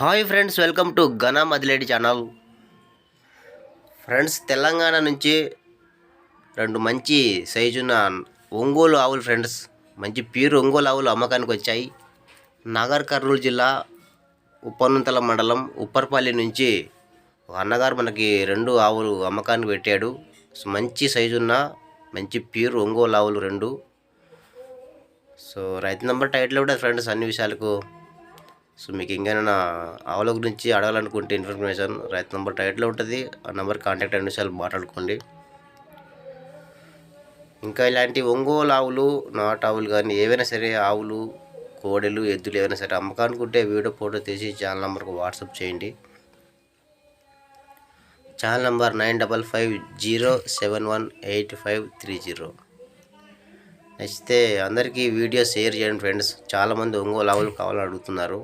Hi friends welcome to ఘనా మదిలేడి channel. Friends Telangana నుంచి రెండు మంచి సైజున్న ఒంగోలు ఆవులు ఫ్రెండ్స్ మంచి ప్యూర్ ఒంగోలు ఆవులు అమ్మకానికి వచ్చాయి. నాగర్ కర్నూలు జిల్లా ఉప్పనంతల మండలం ఉప్పర్పల్లి నుంచి ఒక అన్నగారు మనకి రెండు ఆవులు అమ్మకానికి పెట్టాడు. సో మంచి సైజున్న మంచి ప్యూర్ ఒంగోలు ఆవులు రెండు. సో రైతు నెంబర్ టైటిల్ కూడా ఫ్రెండ్స్ అన్ని విషయాలకు సో మీకు ఇంకేమైనా ఆవుల గురించి అడగాలనుకుంటే ఇన్ఫర్మేషన్ రైతు నెంబర్ టైట్లో ఉంటుంది ఆ నెంబర్ కాంటాక్ట్ అయిన విషయాలు మాట్లాడుకోండి. ఇంకా ఇలాంటి ఒంగోలు ఆవులు నాటు ఆవులు కానీ ఏవైనా సరే ఆవులు కోడెలు ఎద్దులు ఏవైనా సరే అమ్మకానుకుంటే వీడియో ఫోటో తీసి ఛానల్ నెంబర్కి వాట్సాప్ చేయండి. Channel number nine double five zero seven one eight five three zero. నచ్చితే అందరికీ వీడియో షేర్ చేయండి ఫ్రెండ్స్. చాలామంది ఒంగోలు ఆవులు కావాలని అడుగుతున్నారు.